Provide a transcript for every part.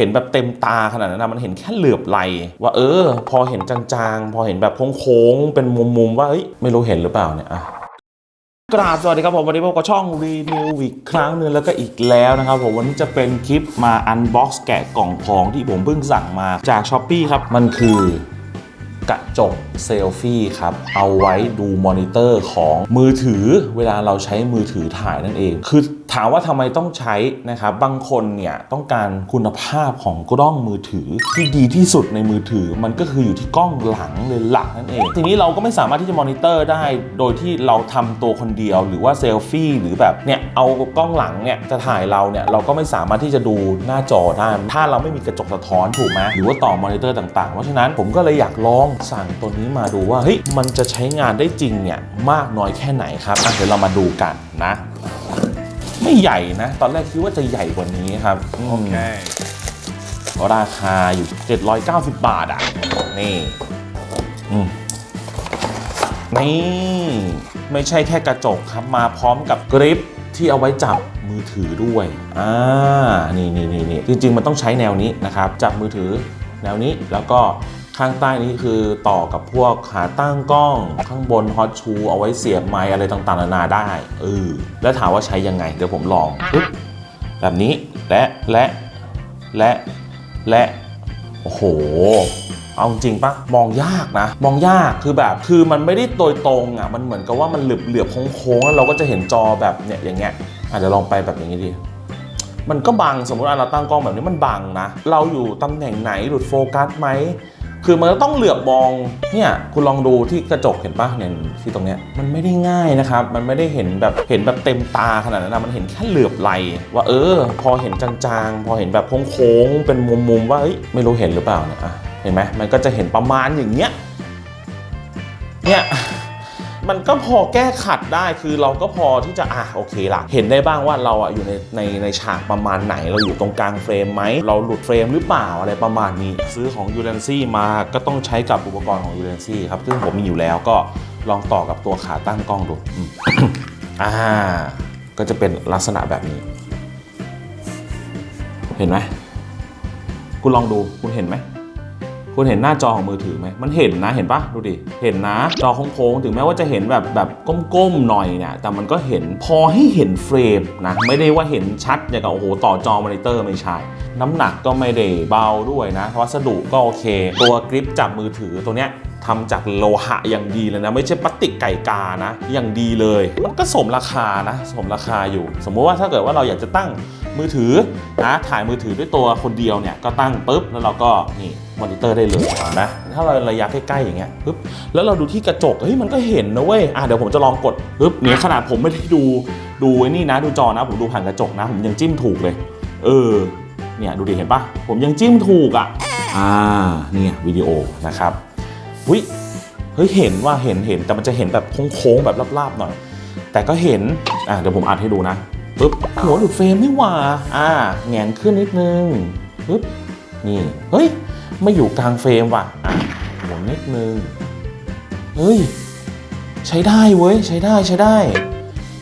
เห็นแบบเต็มตาขนาดนั้นนะมันเห็นแค่เหลือบไหลว่าเออ พอเห็นจางๆ พอเห็นแบบโค้งๆเป็นมุมๆว่าเอ้ยไม่รู้เห็นหรือเปล่าเนี่ยอะกราบสวัสดีครับผมวันนี้พบกับช่องรีวิวอีกครั้งหนึ่งแล้วก็อีกแล้วนะครับผมวันนี้จะเป็นคลิปมาอันบ็อกซ์แกะกล่องทองที่ผมเพิ่งสั่งมาจาก s h อ p e e ครับ มันคือกระจกเซลฟี่ครับ เอาไว้ดูมอนิเตอร์ของมือถือ เวลาเราใช้มือถือถ่ายนั่นเอง คือ ถามว่าทำไมต้องใช้นะครับบางคนเนี่ยต้องการคุณภาพของกล้องมือถือที่ดีที่สุดในมือถือ มันก็คืออยู่ที่กล้องหลังเลยหลักนั่นเอง ทีนี้เราก็ไม่สามารถที่จะมอนิเตอร์ได้ โดยที่เราทำตัวคนเดียว หรือว่าเซลฟี่หรือแบบเนี่ยเอากล้องหลังเนี่ยจะถ่ายเราเนี่ยเราก็ไม่สามารถที่จะดูหน้าจอได้ ถ้าเราไม่มีกระจกสะท้อนถูกไหมหรือว่าต่อมอนิเตอร์ต่างๆ เพราะฉะนั้นผมก็เลยอยากลองสั่งตัวนี้มาดูว่าเฮ้ยมันจะใช้งานได้จริงเนี่ยมากน้อยแค่ไหนครับเดี๋ยวเรามาดูกันนะ ไม่ใหญ่นะ ตอนแรกคิดว่าจะใหญ่กว่านี้ครับอืมราคาอยู่ 790 บาทอะ นี่อืมนี่ ไม่ใช่แค่กระจกครับ มาพร้อมกับกริปที่เอาไว้จับมือถือด้วย อ่า นี่นี่นี่นี่จริง ๆ มันต้องใช้แนวนี้นะครับ จับมือถือแนวนี้แล้วก็ ข้างใต้นี้คือต่อกับพวกขาตั้งกล้องข้างบนฮอตชูเอาไว้เสียบไมค์อะไรต่างๆนานาได้เออแล้วถามว่าใช้ยังไง เดี๋ยวผมลองปึ๊บแบบนี้และและและและโอ้โห เอาจริงปะมองยากนะ มองยากคือแบบคือมันไม่ได้โดยตรงอะมันเหมือนกับว่ามันเหลือบเหลือบๆโค้งๆแล้วเราก็จะเห็นจอแบบเนี่ยอย่างเงี้ยอาจจะลองไปแบบอย่างนี้ดีมันก็บังสมมติเราตั้งกล้องแบบนี้มันบังนะ เราอยู่ตำแหน่งไหนหลุดโฟกัสไหม คือมันก็ต้องเหลือบมองเนี่ยคุณลองดูที่กระจกเห็นปะเนี่ยที่ตรงเนี้ยมันไม่ได้ง่ายนะครับ มันไม่ได้เห็นแบบเห็นแบบเต็มตาขนาดนั้นนะมันเห็นแค่เหลือบไหลว่าเออ พอเห็นจางๆ พอเห็นแบบโค้งๆเป็นมุมๆว่าเอ้ยไม่รู้เห็นหรือเปล่าเนี่ยอะเห็นไหมมันก็จะเห็นประมาณอย่างเงี้ยเนี่ย มันก็พอแก้ขัดได้คือเราก็พอที่จะอะโอเคละเห็นได้บ้างว่าเราอะอยู่ในในในฉากประมาณไหน เราอยู่ตรงกลางเฟรมไหม เราหลุดเฟรมหรือเปล่าอะไรประมาณนี้ ซื้อของ u l e n c y มาก็ต้องใช้กับอุปกรณ์ของ u l e n c y ครับซึ่งผมมีอยู่แล้วก็ลองต่อกับตัวขาตั้งกล้องดูอ่าก็จะเป็นลักษณะแบบนี้ เห็นไหมคุณลองดูคุณเห็นไหม คุณเห็นหน้าจอของมือถือไหม มันเห็นนะ เห็นปะดูดิ เห็นนะ จอโค้งๆ ถึงแม้ว่าจะเห็นแบบแบบก้มๆ หน่อยเนี่ย แต่มันก็เห็น พอให้เห็นเฟรมนะ ไม่ได้ว่าเห็นชัดอย่างกับโอ้โห ต่อจอมอนิเตอร์ไม่ใช่ น้ำหนักก็ไม่ได้เบาด้วยนะ วัสดุก็โอเค ตัวกริปจับมือถือตัวเนี้ย ทำจากโลหะอย่างดีเลยนะ ไม่ใช่พลาสติกไก่กานะอย่างดีเลย มันก็สมราคานะ สมราคาอยู่ สมมุติว่าถ้าเกิดว่าเราอยากจะตั้งมือถือนะถ่ายมือถือด้วยตัวคนเดียวเนี่ยก็ตั้งปุ๊บแล้วเราก็นี่มอนิเตอร์ได้เลยนไหมถ้าเราระยะใกล้ๆอย่างเงี้ยปุ๊บแล้วเราดูที่กระจกเฮ้ยมันก็เห็นนะเว้ยอะเดี๋ยวผมจะลองกดปุ๊บเนี่ยขนาดผมไม่ได้ดูดูไอ้นี่นะ ดูจอนะผมดูผ่านกระจกนะ ผมยังจิ้มถูกเลย เออเนี่ยดูดิเห็นปะผมยังจิ้มถูกอะอ่าเนี่ยวิดีโอนะครับ วิเฮ้ยเห็นว่าเห็นเห็นแต่มันจะเห็นแบบโค้งๆแบบลาบๆหน่อย แต่ก็เห็นอะเดี๋ยวผมอัดให้ดูนะปึ๊บหัวหลุดเฟรมนี่หว่าอ่าแหงนขึ้นนิดนึงปึ๊บนี่เฮ้ยไม่อยู่กลางเฟรมว่ะอะหมุนนิดนึงเฮ้ยใช้ได้เว้ยใช้ได้ใช้ได้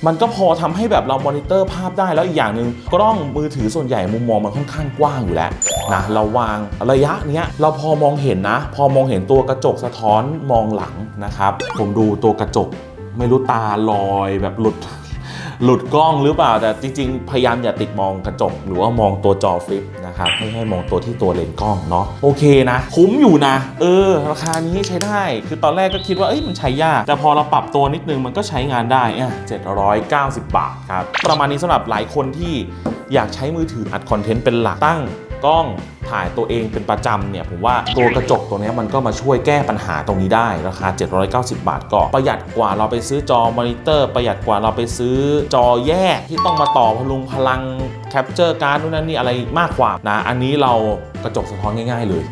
มันก็พอทำให้แบบเรามอนิเตอร์ภาพได้แล้วอีกอย่างหนึ่งกล้องมือถือส่วนใหญ่มุมมองมันค่อนข้างกว้างอยู่แล้วนะเราวางระยะเนี้ยเราพอมองเห็นนะ พอมองเห็นตัวกระจกสะท้อนมองหลังนะครับ ผมดูตัวกระจกไม่รู้ตาลอยแบบหลุด หลุดกล้องหรือเปล่า แต่จริง ๆ พยายามอย่าติดมองกระจก หรือว่ามองตัวจอฟลิปนะครับไม่ให้มองตัวที่ตัวเลนกล้องเนาะโอเคนะ คุ้มอยู่นะ เออ ราคานี้ใช้ได้ คือตอนแรกก็คิดว่าเอ้ยมันใช้ยาก แต่พอเราปรับตัวนิดนึงมันก็ใช้งานได้อะ790 บาทครับ ประมาณนี้สำหรับหลายคนที่อยากใช้มือถืออัดคอนเทนต์เป็นหลักตั้ง กล้องถ่ายตัวเองเป็นประจำเนี่ยผมว่าตัวกระจกตัวนี้มันก็มาช่วยแก้ปัญหาตรงนี้ได้ราคา 790 บาทก็ประหยัดกว่าเราไปซื้อจอมอนิเตอร์ ประหยัดกว่าเราไปซื้อจอแยกที่ต้องมาต่อพลุงพลังแคปเจอร์การ์ดนู่นนั่นนี่อะไรมากกว่านะ อันนี้เรากระจกสะท้อนง่ายๆเลย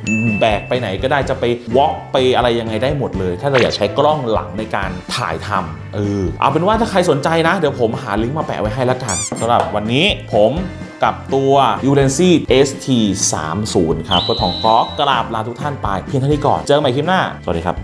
แบกไปไหนก็ได้จะไปวอล์กไปอะไรยังไงได้หมดเลย ถ้าเราอยากใช้กล้องหลังในการถ่ายทำเออเอาเป็นว่าถ้าใครสนใจนะ เดี๋ยวผมหาลิงก์มาแปะไว้ให้แล้วกันสำหรับวันนี้ผม กับตัว u l e n c y ST 3 0 ครับก็ของก๊อกกราบลาทุกท่านไปเพียงเท่านี้ก่อน เจอกันใหม่คลิปหน้า สวัสดีครับ